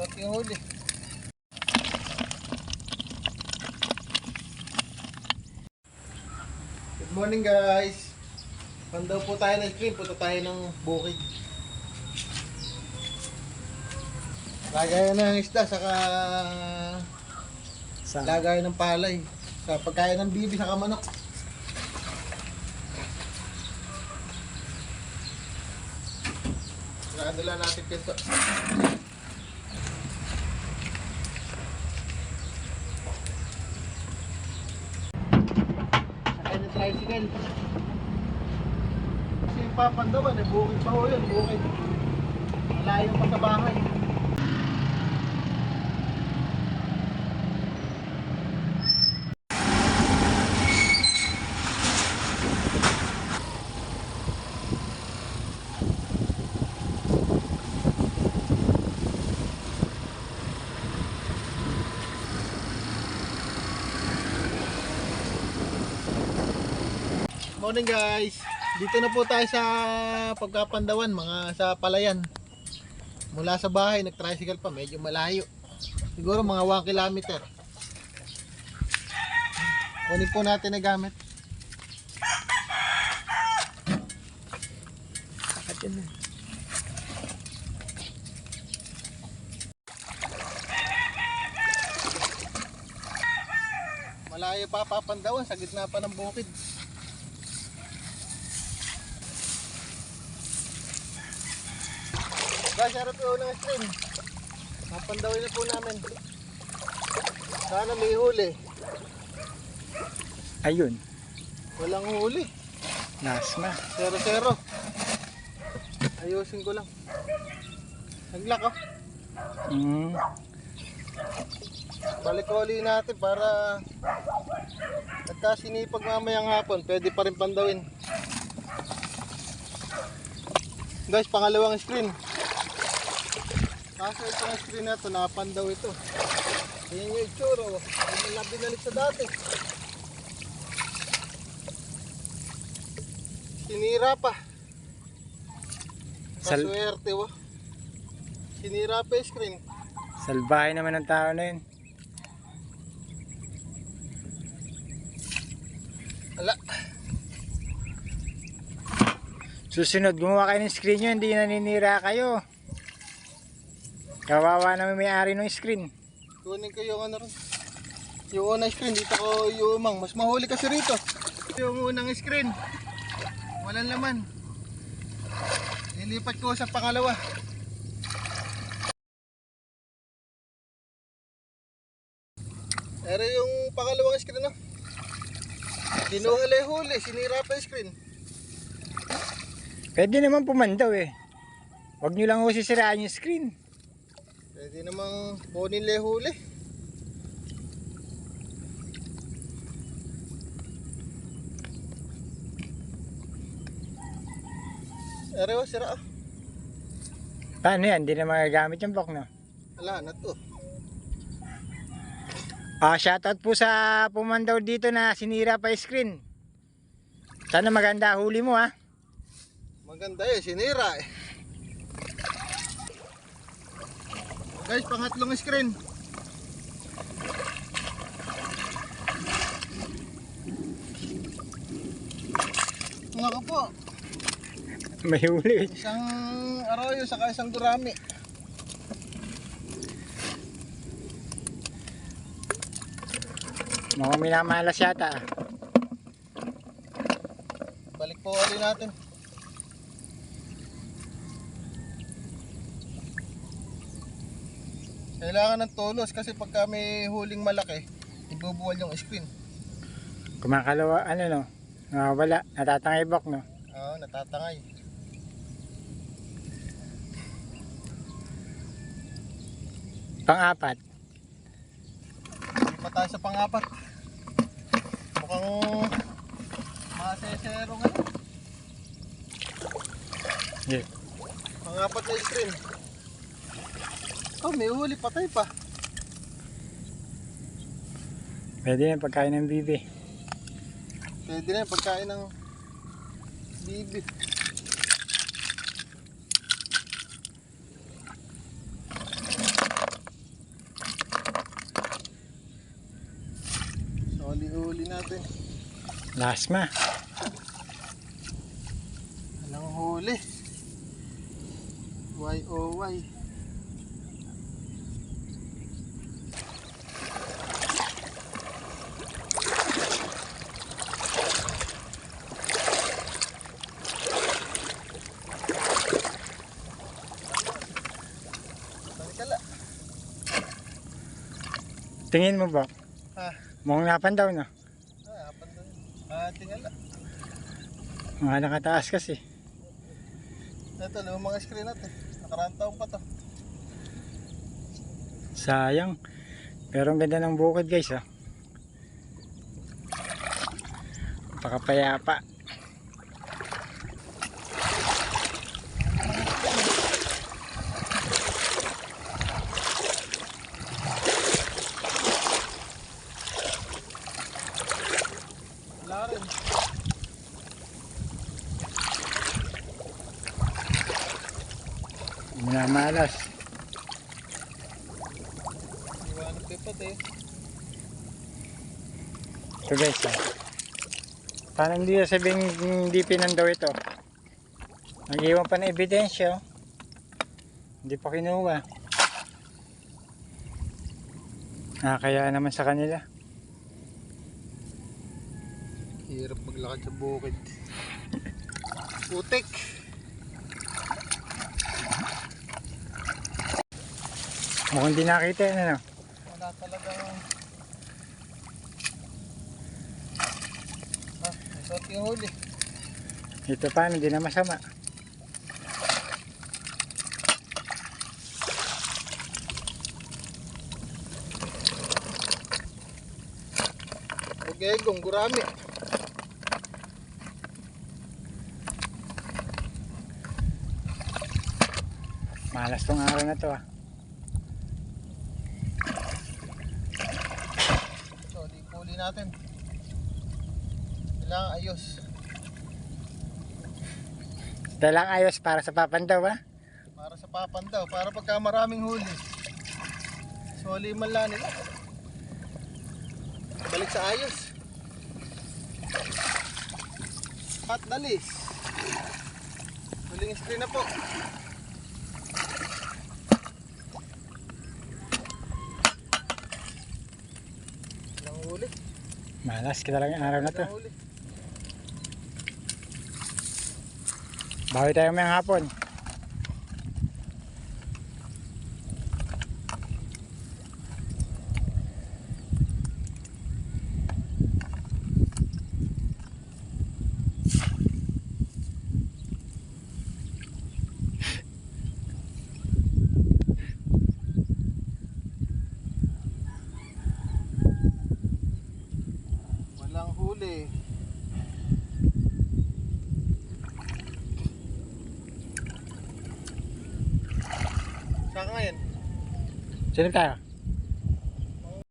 Swerte yung huli. Good morning guys. Pandaw po tayo ng stream, punta tayo ng bukid. Lagayan ng isda, saka Sa lagayan ng palay. Sa pagkain ng bibi, saka manok. Nakadala natin pinto. Tricycle. Kasi papandawan, eh, bukid pa ho yun, bukid. Malayo pa sa bahay. Morning guys. Dito na po tayo sa pagkapandawan, mga sa palayan. Mula sa bahay, nag-tricycle pa, medyo malayo. Siguro mga 1 kilometer. Kunin po natin na gamit. Yun na. Malayo pa papandawan, sa gitna pa ng bukid. Guys, harap po ng stream. Papandawin na po namin. Sana may huli. Ayun. Walang huli. Nasma. Zero zero. Ayusin ko lang. Naglak oh. Mm. Balik uli natin para nagkasinipag mamayang hapon, pwede pa rin pandawin. Guys, pangalawang screen. Kaso itong screen na ito, napandaw ito. Yan yung itsura, oh. Hindi na binalik sa dati. Sinira pa. Sal- Kaswerte, oh. Sinira pa yung screen. Salbahe naman ng tao na yun. Ala, Susunod, gumawa kayo ng screen nyo, hindi naninira kayo. Kawawa naman may-ari ng screen. kunin ko yung ano rin. Yung unang screen, dito ko yung Mas mahuli kasi rito. Yung unang screen, walang laman. Nilipat ko sa pangalawa. Pero yung pangalawang screen, no? Kinuha lang yung huli, sinira pa yung screen. Pwede naman pumandaw eh. Huwag nyo lang ho sisiraan yung screen. Pwede namang yung huli. Ere, oh, sira ah. Paano yan? Hindi na magagamit yung block no? Wala na to. Ah, shoutout po sa pumandaw dito na sinira pa yung screen. Sana maganda huli mo ha. Maganda eh, sinira eh. Guys, pangatlong screen. Mga ka po, May huli. isang arroyo saka isang gurami. Mga minamalas yata. Balik po ulit natin. Kailangan ng tulos kasi pagka may huling malaki, ibubuwal yung screen. Kumakalawa, ano no? Nawawala, natatangay block no? Oo, natatangay. Pang-apat. Pa tayo sa pangapat. Mukhang masesero nga. Yeah. Pangapat na screen. Oh, may huli patay pa. Pwede na pagkain ng bibi. Pwede na pagkain ng bibi. So, huli-huli natin. Last ma. Anong huli? Why oh why? Tingin mo ba? Ah, Mukhang napandaw no? ah, apan doon. Ah, tingala. Mga nakataas kasi. Ito, lumang mga screen natin. Nakaraan taon pa to. Sayang. Pero ang ganda ng bukid guys ah. Pakapayapa. Wala rin. Minamalas. Iwanag kay pati. Ito guys ah. Paano hindi sabing hindi pinandaw ito? Nag-iwan pa ng ebidensya oh. Hindi pa kinuha. Ah, kaya naman sa kanila. Hirap maglakad sa bukid. Putik. Mukhang di nakita yun ano. Wala talagang... Ah, may sorting huli. Ito paano, hindi na masama. Okay, gurami. Malas tong araw na to ah. Natin. Kailangan ayos. Dalang ayos para sa papandaw ah. Para sa papandaw. Para pagka maraming huli. Soli man lang nila. Balik sa ayos. Pat dalis. Huling screen na po. Walang huli. Malas ka talaga yung araw na to. Bawi tayo may hapon. Huli. Saan ka ngayon? Sino tayo?